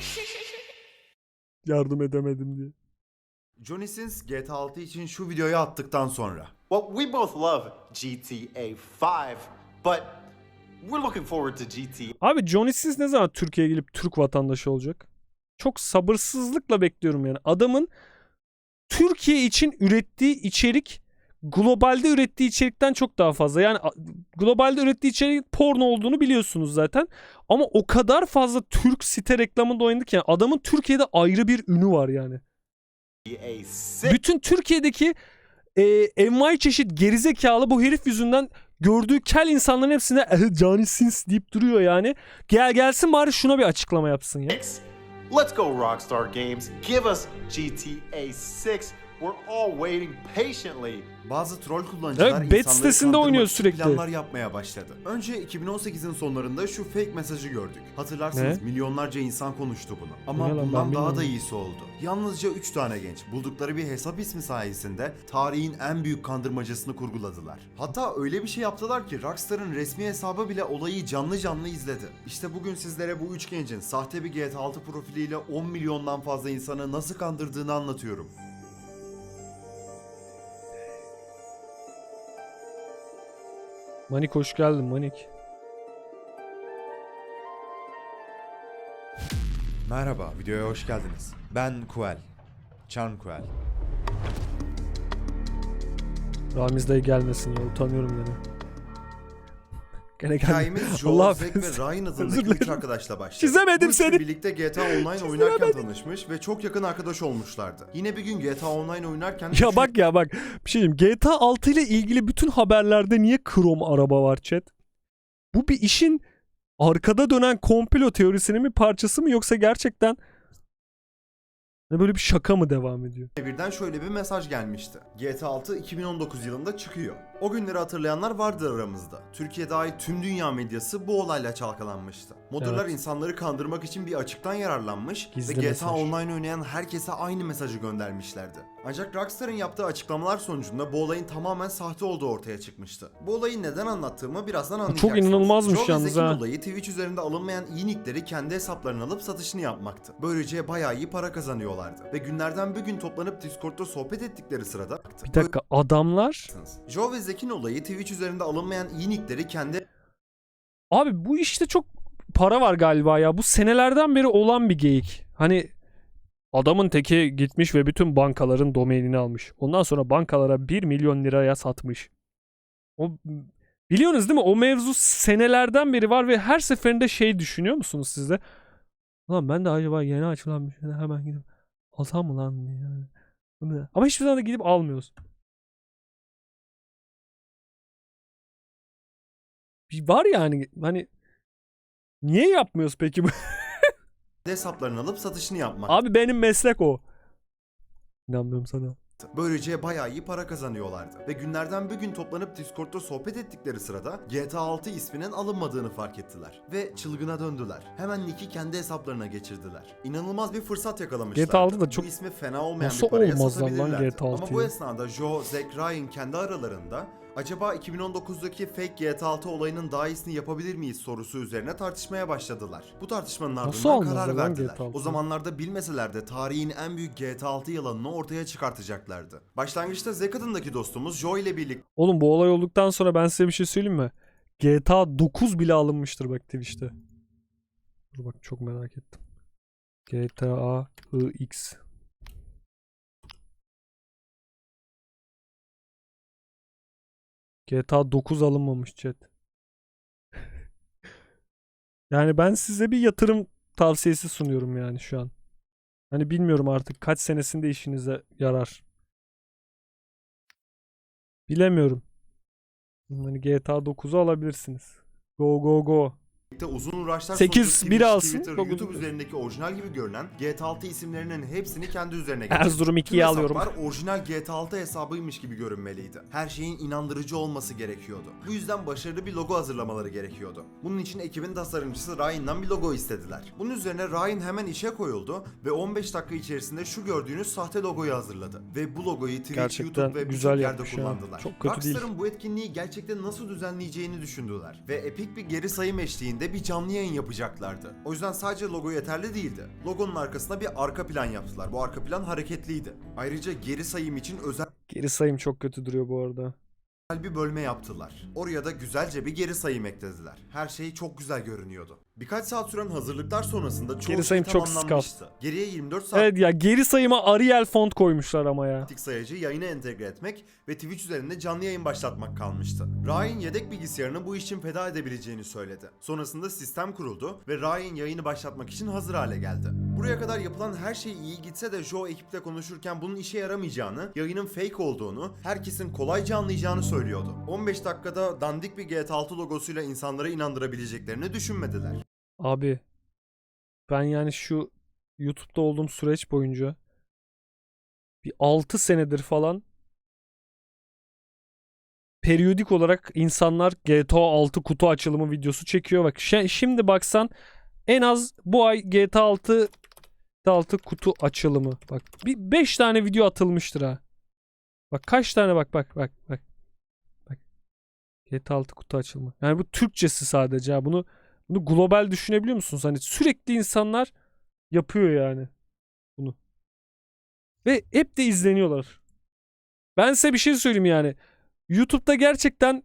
Yardım edemedim diye. Johnny Sins GTA 6 için şu videoyu attıktan sonra. Well, we both love GTA 5, but we're looking forward to GTA Abi Johnny Sins ne zaman Türkiye'ye gelip Türk vatandaşı olacak? Çok sabırsızlıkla bekliyorum yani. Adamın Türkiye için ürettiği içerik globalde ürettiği içerikten çok daha fazla. Yani globalde ürettiği içerik porno olduğunu biliyorsunuz zaten. Ama o kadar fazla Türk site reklamında oynadı ki yani adamın Türkiye'de ayrı bir ünü var yani. 6. Bütün Türkiye'deki e, envai çeşit gerizekalı bu herif yüzünden gördüğü kel insanların hepsine "Eh, Johnny Sins deyip duruyor yani. Gel gelsin bari şuna bir açıklama yapsın ya. Let's go, Rockstar Games. Give us GTA 6. We're all waiting patiently. Bazı troll kullanıcılar Evet, bet sitesinde oynuyor sürekli. Planlar yapmaya başladı. Önce 2018'in sonlarında şu fake mesajı gördük. Hatırlarsınız Ne? milyonlarca insan konuştu bunu. Ama Ne lan, ben bundan daha bilmiyorum. da iyisi oldu. Yalnızca 3 tane genç buldukları bir hesap ismi sayesinde tarihin en büyük kandırmacasını kurguladılar. Hatta öyle bir şey yaptılar ki Rockstar'ın resmi hesabı bile olayı canlı canlı izledi. İşte bugün sizlere bu üç gencin sahte bir GTA 6 profiliyle 10 milyondan fazla insanı nasıl kandırdığını anlatıyorum. Manik hoş geldin Manik. Merhaba, videoya hoş geldiniz. Ben Kuel. Charm Kuel. Ramiz dayı gelmesin ya utanıyorum gene. Gene geldi. Hikayemiz Joel, Zack ve affetsin. Ryan Özür adındaki üç dilerim. arkadaşla başladı. Çizemedim Bu seni. birlikte GTA Online oynarken tanışmış ve çok yakın arkadaş olmuşlardı. Yine bir gün GTA Online oynarken... Ya bak ya bak bir şey diyeyim. GTA 6 ile ilgili bütün haberlerde niye krom araba var chat? Bu bir işin arkada dönen komplo teorisinin bir parçası mı yoksa gerçekten hani böyle bir şaka mı devam ediyor? birden şöyle bir mesaj gelmişti. GTA 6 2019 yılında çıkıyor. O günleri hatırlayanlar vardır aramızda. Türkiye dahil tüm dünya medyası bu olayla çalkalanmıştı. Modderlar Evet. insanları kandırmak için bir açıktan yararlanmış Gizli ve GTA mesaj. Online oynayan herkese aynı mesajı göndermişlerdi. Ancak Rockstar'ın yaptığı açıklamalar sonucunda bu olayın tamamen sahte olduğu ortaya çıkmıştı. Bu olayı neden anlattığımı birazdan anlayacaksınız. inanılmazmış Joel ve yalnız ha. olayı Twitch üzerinde alınmayan iyi nickleri kendi hesaplarına alıp satışını yapmaktı. Böylece bayağı iyi para kazanıyorlardı. Ve günlerden bir gün toplanıp Discord'da sohbet ettikleri sırada Bir dakika adamlar Joe ve Zek'in olayı Twitch üzerinde alınmayan iyi nickleri kendi Abi bu işte çok para var galiba ya. Bu senelerden beri olan bir geyik. Hani adamın teki gitmiş ve bütün bankaların domainini almış. Ondan sonra bankalara 1 milyon liraya satmış. O biliyorsunuz değil mi? O mevzu senelerden beri var ve her seferinde şey düşünüyor musunuz siz de? Ulan ben de acaba yeni açılan bir şeyden hemen gidip alsam mı lan? Yani. Ama hiçbir zaman da gidip almıyoruz. Bir var yani hani niye yapmıyoruz peki bu? hesaplarını alıp satışını yapmak. Abi benim meslek o. İnanmıyorum sana. Böylece bayağı iyi para kazanıyorlardı. Ve günlerden bir gün toplanıp Discord'da sohbet ettikleri sırada GTA 6 isminin alınmadığını fark ettiler. Ve çılgına döndüler. Hemen nick'i kendi hesaplarına geçirdiler. İnanılmaz bir fırsat yakalamışlardı. GTA 6 da çok- Bu ismi fena olmayan Nasıl bir paraya olmaz lan satabilirlerdi. GTA Ama bu 6'yı? esnada Joe, Zack, Ryan kendi aralarında Acaba 2019'daki fake GTA 6 olayının daha iyisini yapabilir miyiz sorusu üzerine tartışmaya başladılar. Bu tartışmanın ardından karar verdiler. GTA 6? O zamanlarda bilmeseler de tarihin en büyük GTA 6 yalanını ortaya çıkartacaklardı. Başlangıçta Zack adındaki dostumuz Joe ile birlikte Oğlum bu olay olduktan sonra ben size bir şey söyleyeyim mi? GTA 9 bile alınmıştır bak Twitch'te. Dur bak çok merak ettim. GTA IX. GTA 9 alınmamış chat. yani ben size bir yatırım tavsiyesi sunuyorum yani şu an. Hani bilmiyorum artık kaç senesinde işinize yarar. Bilemiyorum. Hani GTA 9'u alabilirsiniz. Go go go. Uzun uğraşlar Sekiz, sonucu biri Twitch, alsın, Twitter, dokuz- YouTube üzerindeki orijinal gibi görünen GTA 6 isimlerinin hepsini kendi üzerine getirdi. Erzurum Tüm 2'yi alıyorum. hesaplar orijinal GTA 6 hesabıymış gibi görünmeliydi. Her şeyin inandırıcı olması gerekiyordu. Bu yüzden başarılı bir logo hazırlamaları gerekiyordu. Bunun için ekibin tasarımcısı Ryan'dan bir logo istediler. Bunun üzerine Ryan hemen işe koyuldu ve 15 dakika içerisinde şu gördüğünüz sahte logoyu hazırladı. Ve bu logoyu Twitch, Gerçekten YouTube ve güzel birçok yerde yapmış ya. kullandılar. Çok kötü değil. Rockstar'ın bu etkinliği gerçekten nasıl düzenleyeceğini düşündüler. Ve epik bir geri sayım eşliğinde bir canlı yayın yapacaklardı. O yüzden sadece logo yeterli değildi. Logonun arkasına bir arka plan yaptılar. Bu arka plan hareketliydi. Ayrıca geri sayım için özel Geri sayım çok kötü duruyor bu arada. Bir bölme yaptılar. Oraya da güzelce bir geri sayım eklediler. Her şey çok güzel görünüyordu. Birkaç saat süren hazırlıklar sonrasında çoğu Geri sayım şey çok tamamlanmıştı. Geriye 24 saat Evet ya geri sayıma Arial font koymuşlar ama ya. otomatik sayacı yayına entegre etmek ve Twitch üzerinde canlı yayın başlatmak kalmıştı. Ryan yedek bilgisayarını bu için feda edebileceğini söyledi. Sonrasında sistem kuruldu ve Ryan yayını başlatmak için hazır hale geldi. Buraya kadar yapılan her şey iyi gitse de Joe ekiple konuşurken bunun işe yaramayacağını, yayının fake olduğunu, herkesin kolayca anlayacağını söylüyordu. 15 dakikada dandik bir GTA 6 logosuyla insanlara inandırabileceklerini düşünmediler. Abi ben yani şu YouTube'da olduğum süreç boyunca bir 6 senedir falan periyodik olarak insanlar GTA 6 kutu açılımı videosu çekiyor. Bak şimdi baksan en az bu ay GTA 6 GTA 6 kutu açılımı. Bak bir 5 tane video atılmıştır ha. Bak kaç tane bak bak bak. Bak. GTA 6 kutu açılımı. Yani bu Türkçesi sadece. Bunu bunu global düşünebiliyor musunuz? Hani sürekli insanlar yapıyor yani bunu. Ve hep de izleniyorlar. Ben size bir şey söyleyeyim yani. YouTube'da gerçekten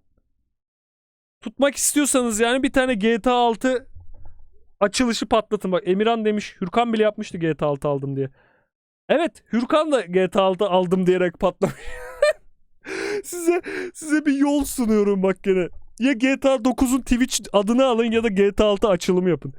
tutmak istiyorsanız yani bir tane GTA 6 açılışı patlatın. Bak Emirhan demiş Hürkan bile yapmıştı GTA 6 aldım diye. Evet Hürkan da GTA 6 aldım diyerek patlamış. size size bir yol sunuyorum bak gene. Ya GTA 9'un Twitch adını alın ya da GTA 6 açılımı yapın.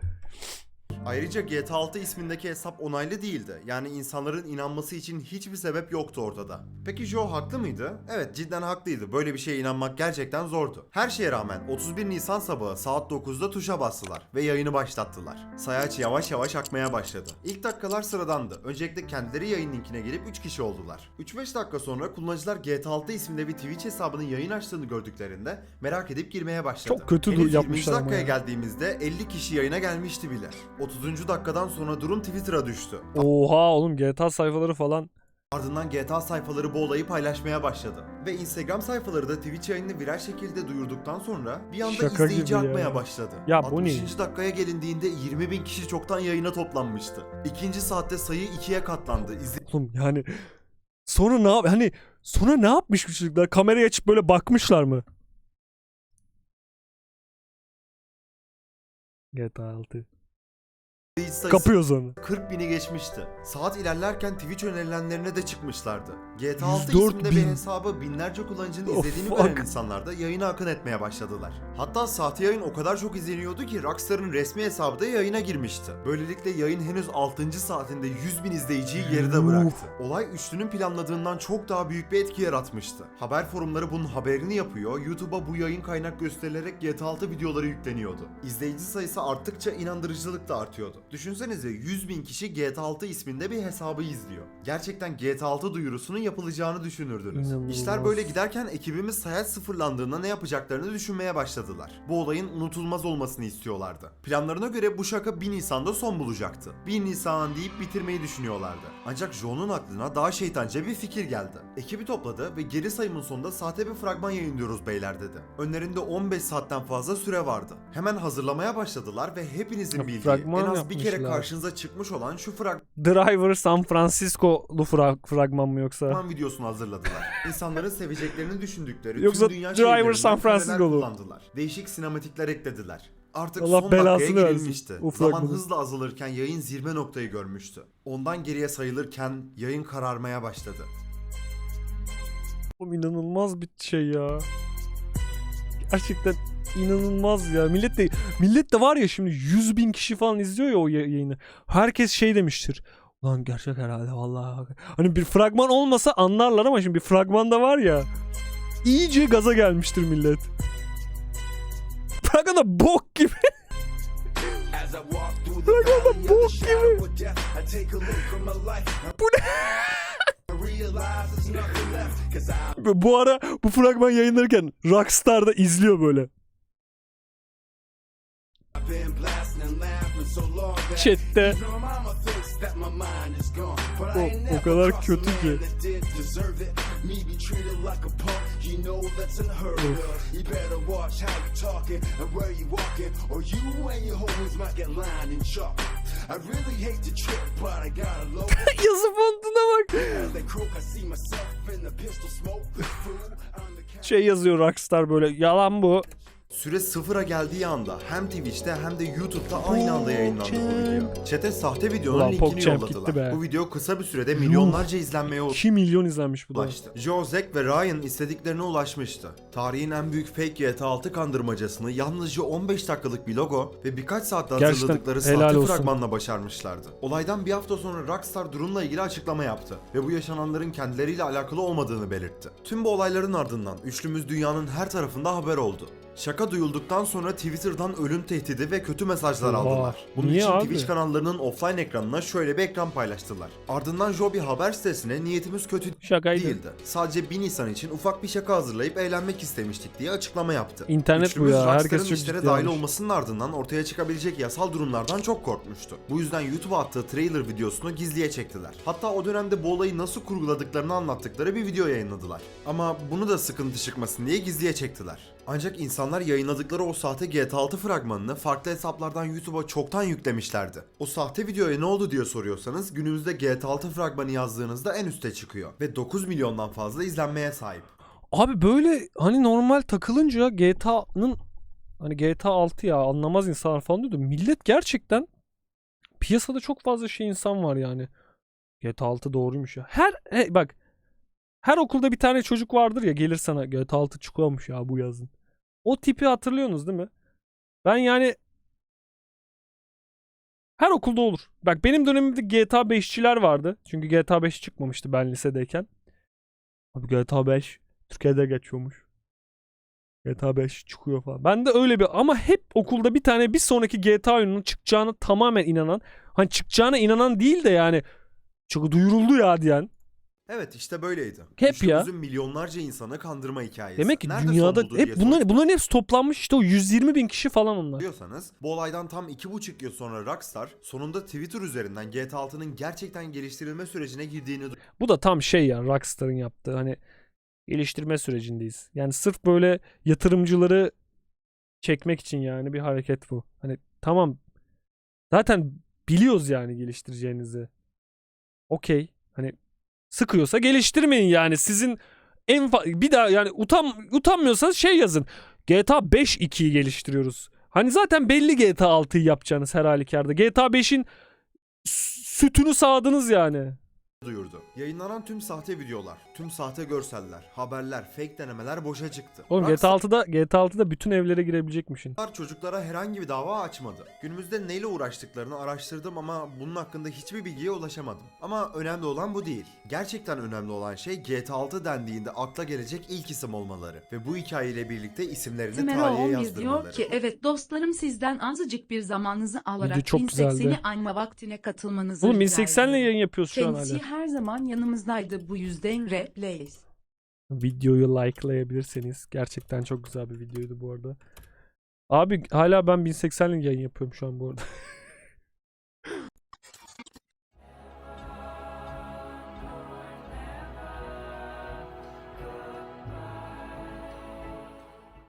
Ayrıca GTA 6 ismindeki hesap onaylı değildi. Yani insanların inanması için hiçbir sebep yoktu ortada. Peki Joe haklı mıydı? Evet cidden haklıydı. Böyle bir şeye inanmak gerçekten zordu. Her şeye rağmen 31 Nisan sabahı saat 9'da tuşa bastılar ve yayını başlattılar. Sayaç yavaş yavaş akmaya başladı. İlk dakikalar sıradandı. Öncelikle kendileri yayın linkine gelip 3 kişi oldular. 3-5 dakika sonra kullanıcılar GTA 6 isminde bir Twitch hesabının yayın açtığını gördüklerinde merak edip girmeye başladı. Çok kötü du- Henüz 20. yapmışlar ama dakikaya ya. geldiğimizde 50 kişi yayına gelmişti bile. 30. dakikadan sonra durum Twitter'a düştü. Oha oğlum GTA sayfaları falan. Ardından GTA sayfaları bu olayı paylaşmaya başladı. Ve Instagram sayfaları da Twitch yayını viral şekilde duyurduktan sonra bir anda Şaka izleyici gibi ya. artmaya başladı. Ya bu 60. ne? dakikaya gelindiğinde 20 bin kişi çoktan yayına toplanmıştı. İkinci saatte sayı ikiye katlandı. Oğlum yani sonra ne yap hani sonra ne yapmış bu çocuklar? Kamerayı açıp böyle bakmışlar mı? GTA 6. Sayısı Kapıyoruz onu. 40 bini geçmişti. Saat ilerlerken Twitch önerilenlerine de çıkmışlardı. GTA 6 104 isminde bir bin. hesabı binlerce kullanıcının Of, izlediğini fuck. gören insanlar da yayına akın etmeye başladılar. Hatta sahte yayın o kadar çok izleniyordu ki Rockstar'ın resmi hesabı da yayına girmişti. Böylelikle yayın henüz 6. saatinde 100 bin izleyiciyi geride Yuh. bıraktı. Olay üçlünün planladığından çok daha büyük bir etki yaratmıştı. Haber forumları bunun haberini yapıyor, YouTube'a bu yayın kaynak gösterilerek GTA 6 videoları yükleniyordu. İzleyici sayısı arttıkça inandırıcılık da artıyordu. Düşünsenize 100 bin kişi GTA 6 isminde bir hesabı izliyor. Gerçekten GTA 6 duyurusunun yapılacağını düşünürdünüz. İnanılmaz. İşler böyle giderken ekibimiz sayaç sıfırlandığında ne yapacaklarını düşünmeye başladılar. Bu olayın unutulmaz olmasını istiyorlardı. Planlarına göre bu şaka 1 Nisan'da son bulacaktı. 1 Nisan deyip bitirmeyi düşünüyorlardı. Ancak Joe'nun aklına daha şeytanca bir fikir geldi. Ekibi topladı ve geri sayımın sonunda sahte bir fragman yayınlıyoruz beyler dedi. Önlerinde 15 saatten fazla süre vardı. Hemen hazırlamaya başladılar ve hepinizin bildiği en az bir kere yapmışlar. karşınıza çıkmış olan şu fragman Driver San Francisco'lu fra- fragman mı yoksa? Fragman videosunu hazırladılar. İnsanların seveceklerini düşündükleri Yoksa tüm dünya Driver şehirlerinden San kareler Francisco'lu. kullandılar. Değişik sinematikler eklediler. Artık Allah son belasını dakikaya versin girilmişti. o Zaman hızla azalırken yayın zirve noktayı görmüştü. Ondan geriye sayılırken yayın kararmaya başladı. Oğlum inanılmaz bir şey ya. Gerçekten inanılmaz ya. Millet de millet de var ya şimdi 100 bin kişi falan izliyor ya o ya- yayını. Herkes şey demiştir. Ulan gerçek herhalde vallahi. Hani bir fragman olmasa anlarlar ama şimdi bir fragman da var ya. İyice gaza gelmiştir millet. Fragman da bok gibi. As I walk through the valley of the shadow of death, I take a look from my life. Bu ne? Bu ara bu fragman yayınlarken Rockstar da izliyor böyle. I O- o kadar kötü ki. yazı fontuna bak. Şey yazıyor Rockstar böyle yalan bu. Süre sıfıra geldiği anda hem Twitch'te hem de YouTube'da aynı anda yayınlandı bu video. Chat'e sahte videonun Ulan linkini PogChamp yolladılar. be. Bu video kısa bir sürede milyonlarca izlenmeye 2 milyon izlenmiş bu da. ulaştı. Joe, Zack ve Ryan istediklerine ulaşmıştı. Tarihin en büyük fake GTA 6 kandırmacasını yalnızca 15 dakikalık bir logo ve birkaç saatte Gerçekten hazırladıkları helal sahte olsun. fragmanla başarmışlardı. Olaydan bir hafta sonra Rockstar durumla ilgili açıklama yaptı ve bu yaşananların kendileriyle alakalı olmadığını belirtti. Tüm bu olayların ardından üçlümüz dünyanın her tarafında haber oldu. Şaka duyulduktan sonra Twitter'dan ölüm tehdidi ve kötü mesajlar Oha. aldılar. Bunun Niye için abi? Twitch kanallarının offline ekranına şöyle bir ekran paylaştılar. Ardından Joby haber sitesine niyetimiz kötü Şakaydı. değildi. Sadece 1 Nisan için ufak bir şaka hazırlayıp eğlenmek istemiştik diye açıklama yaptı. İnternet bu Üçlümüz ya, Rockstar'ın herkes çok işlere dahil olmasının ardından ortaya çıkabilecek yasal durumlardan çok korkmuştu. Bu yüzden YouTube'a attığı trailer videosunu gizliye çektiler. Hatta o dönemde bu olayı nasıl kurguladıklarını anlattıkları bir video yayınladılar. Ama bunu da sıkıntı çıkmasın diye gizliye çektiler. Ancak insanlar yayınladıkları o sahte GTA 6 fragmanını farklı hesaplardan YouTube'a çoktan yüklemişlerdi. O sahte videoya ne oldu diye soruyorsanız günümüzde GTA 6 fragmanı yazdığınızda en üste çıkıyor ve 9 milyondan fazla izlenmeye sahip. Abi böyle hani normal takılınca GTA'nın hani GTA 6 ya anlamaz insanlar falan diyordu. Millet gerçekten piyasada çok fazla şey insan var yani. GTA 6 doğruymuş ya. Her he, bak her okulda bir tane çocuk vardır ya gelir sana GTA 6 çıkıyormuş ya bu yazın. O tipi hatırlıyorsunuz değil mi? Ben yani her okulda olur. Bak benim dönemimde GTA 5'çiler vardı. Çünkü GTA 5 çıkmamıştı ben lisedeyken. Abi GTA 5 Türkiye'de geçiyormuş. GTA 5 çıkıyor falan. Ben de öyle bir ama hep okulda bir tane bir sonraki GTA oyununun çıkacağına tamamen inanan hani çıkacağına inanan değil de yani çok duyuruldu ya diyen. Evet işte böyleydi. Hep Üçlümüzün milyonlarca insanı kandırma hikayesi. Demek ki Nerede dünyada hep bunlar, bunların hepsi toplanmış işte o 120 bin kişi falan onlar. soruyorsanız bu olaydan tam 2,5 yıl sonra Rockstar sonunda Twitter üzerinden GTA 6'nın gerçekten geliştirilme sürecine girdiğini Bu da tam şey ya Rockstar'ın yaptığı hani geliştirme sürecindeyiz. Yani sırf böyle yatırımcıları çekmek için yani bir hareket bu. Hani tamam zaten biliyoruz yani geliştireceğinizi. Okey. Hani sıkıyorsa geliştirmeyin yani. Sizin en bir daha yani utan utanmıyorsanız şey yazın. GTA 5 2'yi geliştiriyoruz. Hani zaten belli GTA 6'yı yapacağınız her halükarda. GTA 5'in s- sütünü sağdınız yani. Duyurdu. Yayınlanan tüm sahte videolar, tüm sahte görseller, haberler, fake denemeler boşa çıktı. Oğlum GTA Rockstar 6'da GTA 6'da bütün evlere girebilecekmişsin. çocuklara herhangi bir dava açmadı. Günümüzde neyle uğraştıklarını araştırdım ama bunun hakkında hiçbir bilgiye ulaşamadım. Ama önemli olan bu değil. Gerçekten önemli olan şey GTA 6 dendiğinde akla gelecek ilk isim olmaları ve bu hikayeyle birlikte isimlerini Timero tarihe 11 yazdırmaları. diyor ki evet dostlarım sizden azıcık bir zamanınızı alarak çok 1080'i güzeldi. anma vaktine katılmanızı Oğlum rica 1080'le ediyorum. yayın yapıyoruz şu an hala. Her zaman yanımızdaydı bu yüzden replays. Videoyu likelayabilirseniz. Gerçekten çok güzel bir videoydu bu arada. Abi hala ben 1080'le yayın yapıyorum şu an bu arada.